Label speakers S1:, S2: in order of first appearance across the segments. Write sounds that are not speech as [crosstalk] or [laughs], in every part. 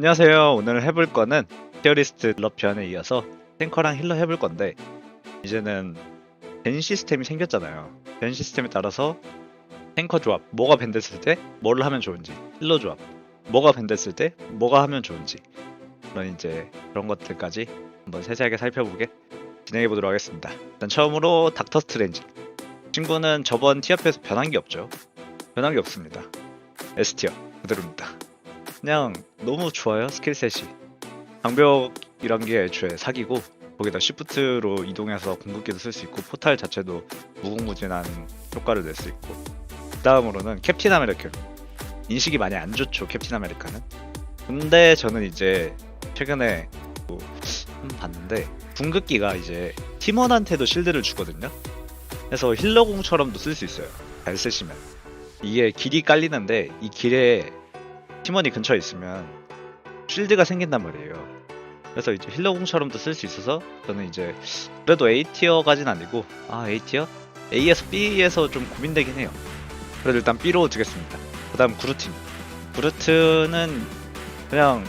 S1: 안녕하세요. 오늘 해볼 거는 티어리스트 럽 변에 이어서 탱커랑 힐러 해볼 건데 이제는 벤 시스템이 생겼잖아요. 벤 시스템에 따라서 탱커 조합, 뭐가 밴 됐을 때 뭐를 하면 좋은지, 힐러 조합, 뭐가 밴 됐을 때 뭐가 하면 좋은지 그런 이제 그런 것들까지 한번 세세하게 살펴보게 진행해 보도록 하겠습니다. 일단 처음으로 닥터 스트레인지 친구는 저번 티어에서 변한 게 없죠. 변한 게 없습니다. S티어 그대로입니다. 그냥 너무 좋아요 스킬셋이. 방벽이란 게 애초에 사기고 거기다 시프트로 이동해서 궁극기도 쓸 수 있고 포탈 자체도 무궁무진한 효과를 낼 수 있고. 그 다음으로는 캡틴 아메리카. 인식이 많이 안 좋죠 캡틴 아메리카는. 근데 저는 이제 최근에 뭐 봤는데 궁극기가 이제 팀원한테도 실드를 주거든요. 그래서 힐러공처럼도 쓸 수 있어요 잘 쓰시면. 이게 길이 깔리는데 이 길에 팀원이 근처에 있으면 쉴드가 생긴단 말이에요. 그래서 이제 힐러공처럼도 쓸 수 있어서 저는 이제 그래도 A티어까진 아니고 아 A티어? A에서 B에서 좀 고민되긴 해요. 그래도 일단 B로 두겠습니다. 그 다음 구르트. 구르트는 그냥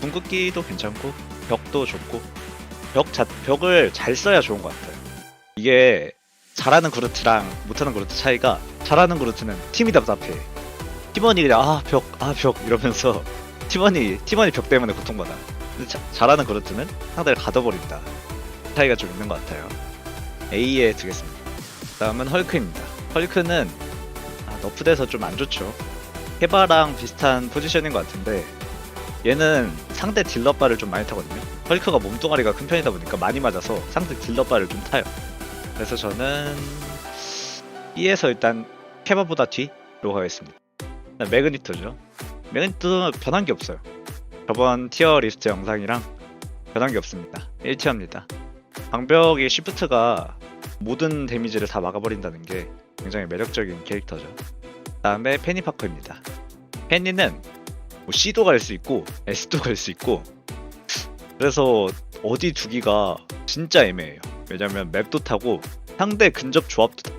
S1: 궁극기도 괜찮고 벽도 좋고 벽 자, 벽을 잘 써야 좋은 것 같아요. 이게 잘하는 그루트랑 못하는 그루트 차이가 잘하는 그루트는 팀이 답답해. 팀원이 그냥 아 벽 아 벽 이러면서 [laughs] 팀원이 팀원이 벽 때문에 고통받아. 근데 자- 잘하는 그루트는 상대를 가둬버린다. 차이가 좀 있는 것 같아요. A에 두겠습니다. 다음은 헐크입니다. 헐크는 아, 너프돼서 좀 안 좋죠. 헤바랑 비슷한 포지션인 것 같은데 얘는 상대 딜러바를 좀 많이 타거든요. 헐크가 몸뚱아리가 큰 편이다 보니까 많이 맞아서 상대 딜러바를 좀 타요. 그래서 저는 B에서 일단 케바보다 뒤로 가겠습니다. 그다음 매그니토죠. 매그니토는 변한 게 없어요. 저번 티어 리스트 영상이랑 변한 게 없습니다. 1티어입니다. 방벽의 시프트가 모든 데미지를 다 막아버린다는 게 굉장히 매력적인 캐릭터죠. 다음에 페니파커입니다. 페니는 뭐 C도 갈 수 있고 S도 갈 수 있고 그래서 어디 두기가 진짜 애매해요. 왜냐면 맵도 타고 상대 근접 조합도 타-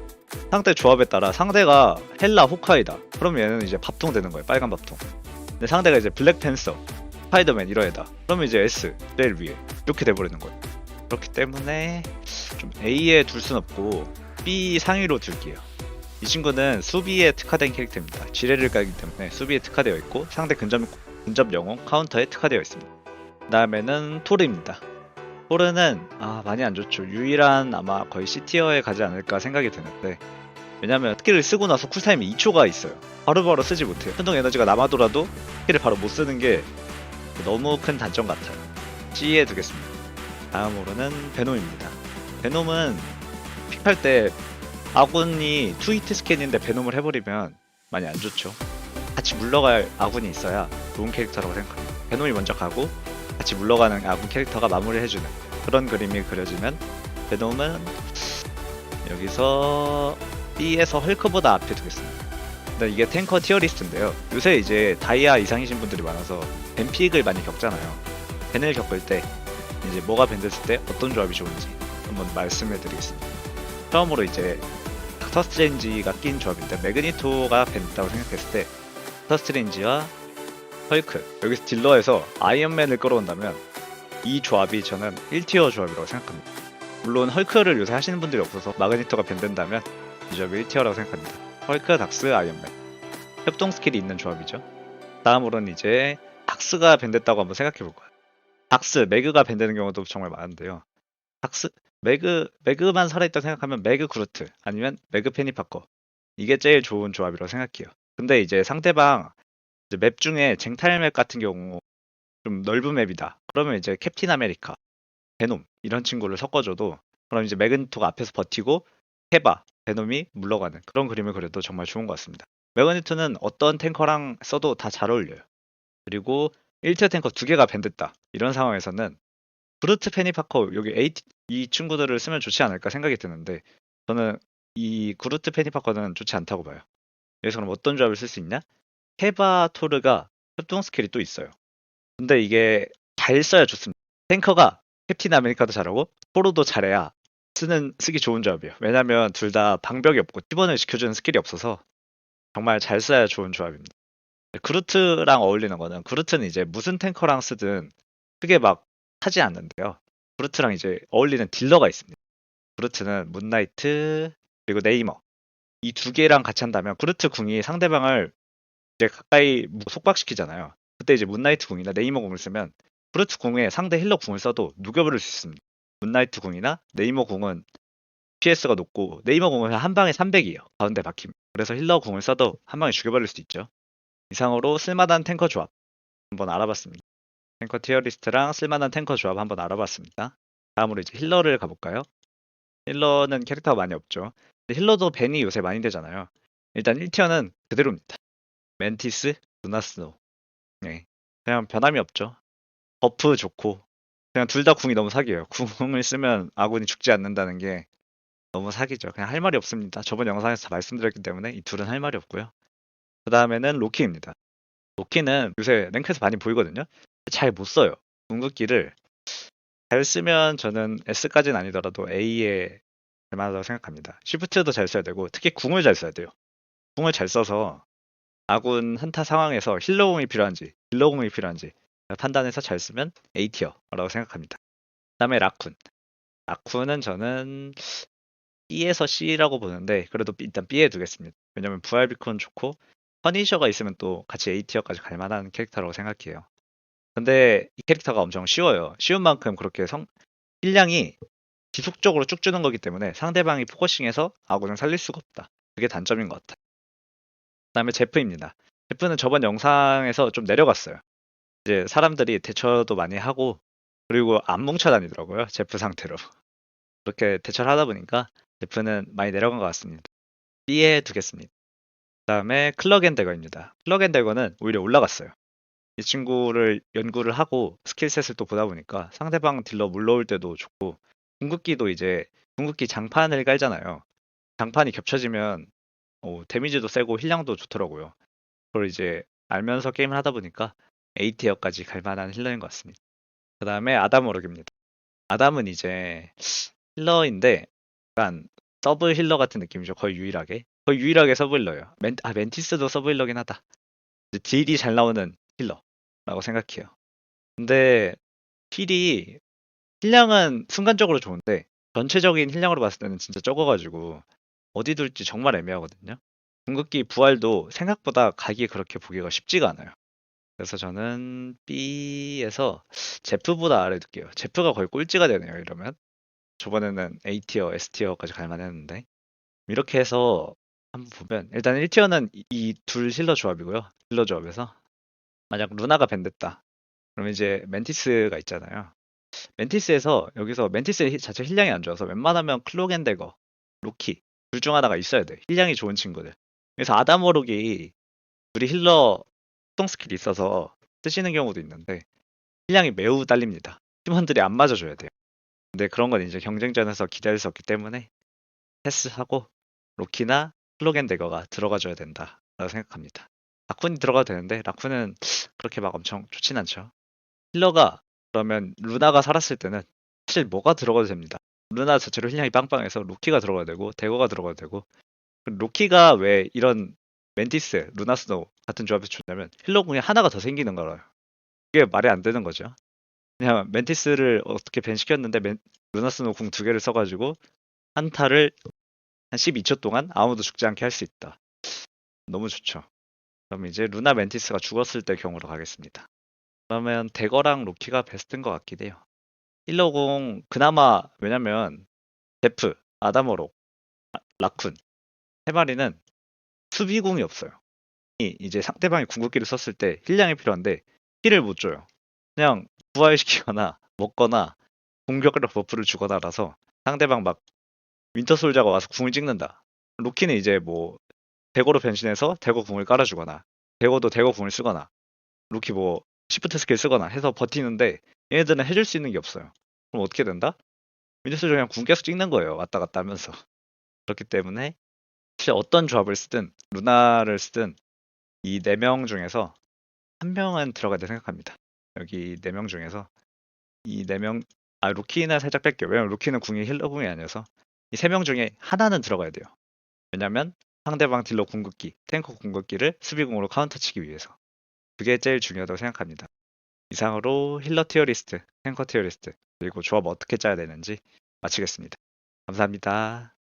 S1: 상대 조합에 따라 상대가 헬라 호카이다. 그러면 얘는 이제 밥통 되는 거예요. 빨간 밥통. 근데 상대가 이제 블랙 팬서, 스파이더맨 이런 애다. 그러면 이제 S 제일 위에 이렇게 돼버리는 거예요. 그렇기 때문에 좀 A에 둘 순 없고 B 상위로 둘게요. 이 친구는 수비에 특화된 캐릭터입니다. 지뢰를 깔기 때문에 수비에 특화되어 있고 상대 근접 근접 영웅 카운터에 특화되어 있습니다. 다음에는 토르입니다. 토르는 아 많이 안 좋죠. 유일한 아마 거의 C티어에 가지 않을까 생각이 드는데 왜냐면 스킬을 쓰고 나서 쿨타임이 2초가 있어요. 바로바로 쓰지 못해요. 현동 에너지가 남아돌아도 스킬을 바로 못 쓰는 게 너무 큰 단점 같아요. C에 두겠습니다. 다음으로는 베놈입니다. 베놈은 픽할 때 아군이 투히트 스캔인데 베놈을 해버리면 많이 안 좋죠. 같이 물러갈 아군이 있어야 좋은 캐릭터라고 생각합니다. 베놈이 먼저 가고 같이 물러가는 아군 캐릭터가 마무리를 해주는 그런 그림이 그려지면 베놈은 여기서 B에서 헐크보다 앞에 두겠습니다. 근데 이게 탱커 티어리스트인데요. 요새 이제 다이아 이상이신 분들이 많아서 뱀픽을 많이 겪잖아요. 벤을 겪을 때 이제 뭐가 밴됐을 때 어떤 조합이 좋은지 한번 말씀해 드리겠습니다. 처음으로 이제 닥터 스트레인지가 낀 조합인데 매그니토가 밴다고 생각했을 때 닥터 스트레인지와 헐크 여기서 딜러에서 아이언맨을 끌어온다면 이 조합이 저는 1티어 조합이라고 생각합니다. 물론 헐크를 요새 하시는 분들이 없어서 마그니토가 밴된다면 이 조합이 1티어라고 생각합니다. 헐크, 닥스, 아이언맨 협동 스킬이 있는 조합이죠. 다음으로는 이제 닥스가 밴됐다고 한번 생각해 볼 거예요. 닥스, 매그가 밴되는 경우도 정말 많은데요. 닥스, 매그, 매그만 살아있다고 생각하면 매그 그루트 아니면 매그 페니파커 이게 제일 좋은 조합이라고 생각해요. 근데 이제 상대방 이제 맵 중에 쟁탈 맵 같은 경우 좀 넓은 맵이다. 그러면 이제 캡틴 아메리카, 베놈 이런 친구를 섞어줘도 그럼 이제 매그니토가 앞에서 버티고 헤바, 베놈이 물러가는 그런 그림을 그려도 정말 좋은 것 같습니다. 매그니토는 어떤 탱커랑 써도 다 잘 어울려요. 그리고 1티어 탱커 두 개가 밴됐다. 이런 상황에서는 브루트 페니파커 여기 A 이 친구들을 쓰면 좋지 않을까 생각이 드는데 저는 이 구르트 페니파커는 좋지 않다고 봐요. 여기서 그럼 어떤 조합을 쓸 수 있냐? 헤바 토르가 협동 스킬이 또 있어요. 근데 이게 잘 써야 좋습니다. 탱커가 캡틴 아메리카도 잘하고 토르도 잘해야 쓰는 쓰기 좋은 조합이에요. 왜냐면 둘 다 방벽이 없고 티번을 지켜주는 스킬이 없어서 정말 잘 써야 좋은 조합입니다. 그루트랑 어울리는 거는 그루트는 이제 무슨 탱커랑 쓰든 크게 막 하지 않는데요. 그루트랑 이제 어울리는 딜러가 있습니다. 그루트는 문나이트 그리고 네이머 이 두 개랑 같이 한다면 그루트 궁이 상대방을 이제 가까이 뭐 속박시키잖아요. 그때 이제 문나이트 궁이나 네이머 궁을 쓰면 그루트 궁에 상대 힐러 궁을 써도 녹여버릴 수 있습니다. 문나이트 궁이나 네이머 궁은 PS가 높고 네이머 궁은 한 방에 300이에요. 가운데 박힘. 그래서 힐러 궁을 써도 한 방에 죽여버릴 수도 있죠. 이상으로 쓸만한 탱커 조합 한번 알아봤습니다. 탱커 티어리스트랑 쓸만한 탱커 조합 한번 알아봤습니다. 다음으로 이제 힐러를 가볼까요? 힐러는 캐릭터가 많이 없죠. 힐러도 벤이 요새 많이 되잖아요. 일단 1티어는 그대로입니다. 멘티스, 루나스노. 네. 그냥 변함이 없죠. 버프 좋고 그냥 둘 다 궁이 너무 사기예요. [laughs] 궁을 쓰면 아군이 죽지 않는다는 게 너무 사기죠. 그냥 할 말이 없습니다. 저번 영상에서 다 말씀드렸기 때문에 이 둘은 할 말이 없고요. 그 다음에는 로키입니다. 로키는 요새 랭크에서 많이 보이거든요. 잘 못 써요. 궁극기를 잘 쓰면 저는 S까지는 아니더라도 A에 될만하다고 생각합니다. 쉬프트도 잘 써야 되고 특히 궁을 잘 써야 돼요. 궁을 잘 써서 아군 한타 상황에서 힐러공이 필요한지 딜러공이 필요한지 판단해서 잘 쓰면 A티어라고 생각합니다. 그 다음에 라쿤. 라쿤은 저는 B에서 C라고 보는데 그래도 일단 B에 두겠습니다. 왜냐면 부활 비콘 좋고 퍼니셔가 있으면 또 같이 A티어까지 갈 만한 캐릭터라고 생각해요. 근데 이 캐릭터가 엄청 쉬워요. 쉬운 만큼 그렇게 성 힐량이 지속적으로 쭉 주는 거기 때문에 상대방이 포커싱해서 아군을 살릴 수가 없다. 그게 단점인 것 같아요. 그다음에 제프입니다. 제프는 저번 영상에서 좀 내려갔어요. 이제 사람들이 대처도 많이 하고 그리고 안 뭉쳐 다니더라고요. 제프 상태로. [laughs] 그렇게 대처를 하다 보니까 제프는 많이 내려간 것 같습니다. B에 두겠습니다. 그 다음에 클럭앤데거입니다. 클럭앤데거는 오히려 올라갔어요. 이 친구를 연구를 하고 스킬셋을 또 보다 보니까 상대방 딜러 물러올 때도 좋고 궁극기도 이제 궁극기 장판을 깔잖아요. 장판이 겹쳐지면 어, 데미지도 세고 힐량도 좋더라고요. 그걸 이제 알면서 게임을 하다 보니까 A티어까지 갈 만한 힐러인 것 같습니다. 그 다음에 아담 오르기입니다. 아담은 이제 힐러인데 약간 서브 힐러 같은 느낌이죠. 거의 유일하게. 거의 유일하게 서브 힐러예요. 멘, 아, 멘티스도 서브 힐러긴 하다. 딜이 잘 나오는 힐러라고 생각해요. 근데 힐이 힐량은 순간적으로 좋은데 전체적인 힐량으로 봤을 때는 진짜 적어가지고 어디 둘지 정말 애매하거든요. 궁극기 부활도 생각보다 가기 그렇게 보기가 쉽지가 않아요. 그래서 저는 B에서 제프보다 아래 둘게요. 제프가 거의 꼴찌가 되네요. 이러면 저번에는 A티어, S티어까지 갈만 했는데 이렇게 해서 한번 보면 일단 1티어는 이 둘 힐러 조합이고요. 힐러 조합에서 만약 루나가 밴됐다. 그러면 이제 멘티스가 있잖아요. 멘티스에서 여기서 멘티스 의 자체 힐량이 안 좋아서 웬만하면 클로겐데거, 로키 둘 중 하나가 있어야 돼. 힐량이 좋은 친구들. 그래서 아다모르기 둘이 힐러 특성 스킬이 있어서 쓰시는 경우도 있는데 힐량이 매우 딸립니다. 팀원들이 안 맞아줘야 돼요. 근데 그런 건 이제 경쟁전에서 기다릴 수 없기 때문에 패스하고 로키나 클로겐 데거가 들어가줘야 된다라고 생각합니다. 라쿤이 들어가도 되는데 라쿤은 그렇게 막 엄청 좋진 않죠. 힐러가 그러면 루나가 살았을 때는 사실 뭐가 들어가도 됩니다. 루나 자체로 힐량이 빵빵해서 로키가 들어가도 되고 대거가 들어가도 되고 로키가 왜 이런 멘티스, 루나 스노우 같은 조합에서 좋냐면 힐러 궁이 하나가 더 생기는 거라요. 이게 말이 안 되는 거죠. 그냥 멘티스를 어떻게 밴 시켰는데 멘- 루나 스노우 궁두 개를 써가지고 한타를 한 12초 동안 아무도 죽지 않게 할 수 있다. 너무 좋죠. 그럼 이제 루나 멘티스가 죽었을 때 경우로 가겠습니다. 그러면 대거랑 로키가 베스트인 것 같긴 해요. 힐러공 그나마 왜냐면 제프, 아다모로, 아, 라쿤 세 마리는 수비공이 없어요. 이 이제 상대방이 궁극기를 썼을 때 힐량이 필요한데 힐을 못 줘요. 그냥 부활시키거나 먹거나 공격력 버프를 주거나라서 상대방 막 윈터 솔자가 와서 궁을 찍는다. 로키는 이제 뭐 대거로 변신해서 대거 궁을 깔아주거나 대거도 대거 궁을 쓰거나 로키 뭐 시프트 스킬 쓰거나 해서 버티는데 얘네들은 해줄 수 있는 게 없어요. 그럼 어떻게 된다? 솔자 그냥 궁 계속 찍는 거예요. 왔다 갔다 하면서. [laughs] 그렇기 때문에 사실 어떤 조합을 쓰든 루나를 쓰든 이 네 명 중에서 한 명은 들어가야 돼 생각합니다. 여기 네 명 중에서 이 네 명, 아 루키는 살짝 뺄게요. 왜냐면 루키는 궁이 힐러 궁이 아니어서 이 세 명 중에 하나는 들어가야 돼요. 왜냐면 상대방 딜러 궁극기, 탱커 궁극기를 수비공으로 카운터 치기 위해서. 그게 제일 중요하다고 생각합니다. 이상으로 힐러 티어 리스트, 탱커 티어 리스트, 그리고 조합 어떻게 짜야 되는지 마치겠습니다. 감사합니다.